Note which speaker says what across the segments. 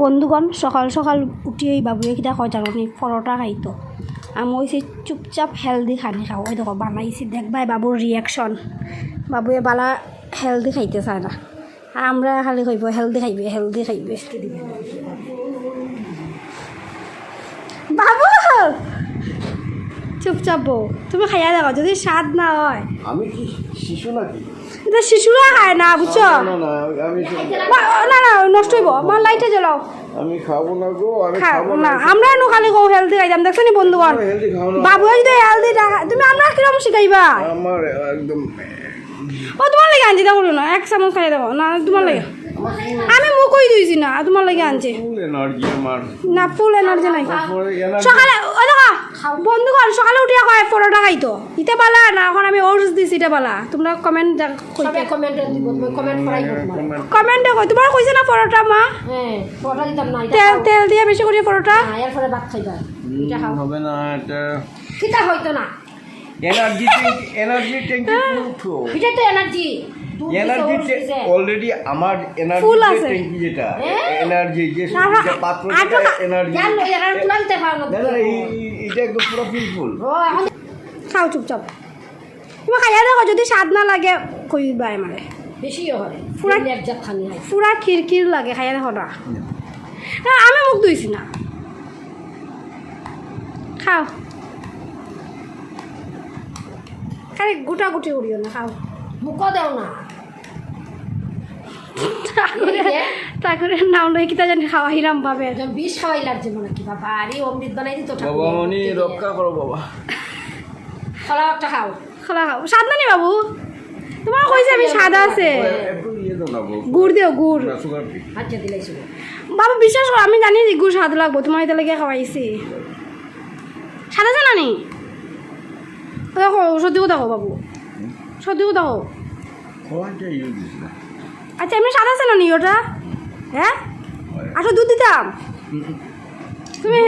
Speaker 1: বন্ধুগণ, সকাল সকাল উঠিয়েই বাবুয়ে কিটা কয় জানো নি পরোটা খাইতো। আমি ওইসে চুপচাপ হেলদি খানি খাও। ওই দেখো, বানাইছি দেখবাই বাবুর রিয়াকশন বাবুয়ে বালা হেলদি খাইতে চায় না। আর আমরা খালি খাইব, হেলদি খাইবে হেলদি খাইবে বাবু! চুপচাপ বউ তুমি খাইয়া দেখো যদি স্বাদ না হয়।
Speaker 2: আমি কি, শিশু নাকি?
Speaker 1: এটা শিশুরা খায় না বুঝছ?
Speaker 2: না না আমি
Speaker 1: না না নষ্ট হইব। আমার লাইটে জ্বলাও।
Speaker 2: আমি খাব না গো আমি
Speaker 1: খাও
Speaker 2: খাব
Speaker 1: না। আমরা নো খালি গো হেলদি খাইতাম দেখছ নি বন্ধুগণ?
Speaker 2: হেলদি খাও না।
Speaker 1: বাবু যদি হেলদি তুমি আমরা কীরকম শিখাইবা?
Speaker 2: আমার একদম
Speaker 1: ও তোমার লাগে আনছি দেখো না এক চামচ খাই দেখো না তোমার লাগে। আমি মুখ কই দিয়েছি না তোমার লাগে আনছি। না ফুল এনার্জি নাই। সকালে ও দেখো বন্ধুগণ সকালে উঠিয়া কয় পরোটা খাইতো। ইতে পালা না এখন আমি ওটস দিছি ইতে পালা। তোমরা কমেন্ট
Speaker 3: কমেন্ট দিব তুমি কমেন্ট করাই
Speaker 1: কমেন্টে কই তোমার কইছে না পরোটা মা?
Speaker 3: হ্যাঁ পরোটা দিতাম না
Speaker 1: তেল তেল দিয়ে বেশি করে পরোটা?
Speaker 3: হ্যাঁ এরপরে ভাত খাইবা
Speaker 2: হবে না এটা
Speaker 3: কিতা হইতো না?
Speaker 2: এনার্জি এনার্জি ট্যাঙ্কি ফুল
Speaker 3: এটা তো এনার্জি
Speaker 2: এনার্জি অলরেডি আমার এনার্জি ট্যাঙ্কি যেটা? এনার্জি যে পাত্র এনার্জি এটা একদম পুরো ফুল
Speaker 1: খাও চুপচাপ। তুমি খাইয়া দেখো যদি স্বাদ না লাগে কইবা আমারে
Speaker 3: বেশিও হয়।
Speaker 1: পুরা-
Speaker 3: পুরা এক জাত খানি হয়।
Speaker 1: পুরা খিরকির লাগে খাইয়া দেখো না। আমি মুখ ধুইছি না। খাও। খালি গোটা গুটি করিও না খাও।
Speaker 3: মুখও দেও না।
Speaker 1: তারপরে তারপরে নাম লই কিতা জানি খাওয়া হিরাম ভাবে।
Speaker 3: একদম বিষ খাওয়াইলার যে মনে কি বাবা আরে অমৃত বানাই দিত
Speaker 2: বাবা মনি রক্ষা করো বাবা।
Speaker 3: খোলা একটা খাও।
Speaker 1: খোলা খাও। স্বাদ না বাবু? তোমার কইছে আমি সাদা আছে?
Speaker 2: ইয়ে দাও
Speaker 1: গুড় দিও গুড়।
Speaker 2: না সুগার ফ্রি
Speaker 3: হাতে দিলাইছো
Speaker 1: বাবু বিশ্বাস করো আমি জানি যে গুড় স্বাদ লাগবো তোমার এটা লেগে খাওয়াইছি। স্বাদ আছে না দেখো সত্যিও দেখো বাবু।
Speaker 2: দিস না।
Speaker 1: আচ্ছা এমনি স্বাদ আছে না ওটা? হ্যাঁ? আচ্ছা দুধ দিতাম? তুমি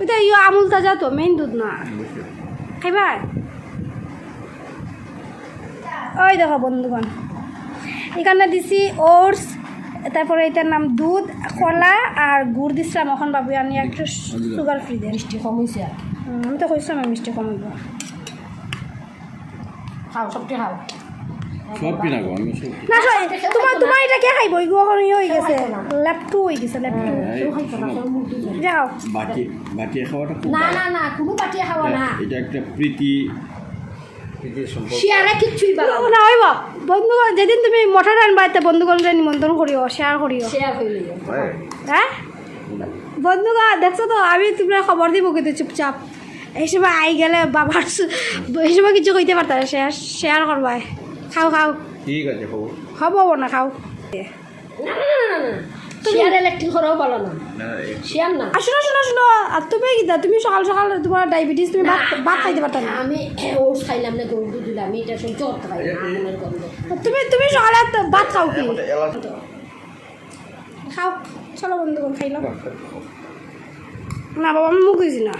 Speaker 1: ওইটা ইয়ে আমুল তাজা তো মেইন দুধ না। খাইবা? ওই দেখো বন্ধুগণ। এখানে দিছি ওটস তারপরে এটার নাম দুধ কলা আর গুড় দিছিলাম এখন বাবু আনি একটু সুগার ফ্রি দেন
Speaker 3: মিষ্টি কম হয়েছে
Speaker 1: আমি তো কইছিলাম আমি মিষ্টি কমাইব
Speaker 3: খাও সবটি খাও।
Speaker 2: সব কিনা গো আমি সব
Speaker 1: না সই, তোমার তোমার এটা কে খাইব? ইগো এখন ইয়ে হয়ে গেছে। ল্যাপটু হয়ে গেছে ল্যাপটু
Speaker 3: কেউ না কেউ মুখ দিত না।
Speaker 1: যাও।
Speaker 2: বাটি বাটি খাওয়াটা
Speaker 3: না না না কোনো পাটিয়ে খাওয়া না।
Speaker 2: এটা একটা প্রীতি প্রীতির
Speaker 3: কিচ্ছুই
Speaker 1: ও, না হইব। বন্ধুগণ যেদিন তুমি মঠা আনবা এতে বন্ধুগণকে নিমন্ত্রণ করিও শেয়ার করিও।
Speaker 3: শেয়ার হইলে
Speaker 2: হ্যাঁ।
Speaker 1: হ্যাঁ? বন্ধুগণ দেখছ তো আমি তোমরা খবর দিব কিন্তু চুপচাপ। এই সময় আই গেলে বাবার এই সময় কিছু কইতে পারতাম শেয়ার শেয়ার করবাই খাও খাও
Speaker 2: ঠিক আছে হব
Speaker 1: হব না খাও তুমি কি তুমি সকাল সকাল তোমার ডায়াবেটিস তুমি ভাত খাইতে না
Speaker 3: আমি ওটস খাইলাম না গরু দুধ দিলাম এটা সহ্য করতে পারি না আগুনের গন্ধ
Speaker 1: তুমি তুমি সকালে তো ভাত খাও কি খাও চলো খাইলাম না বাবা আমি মুখ না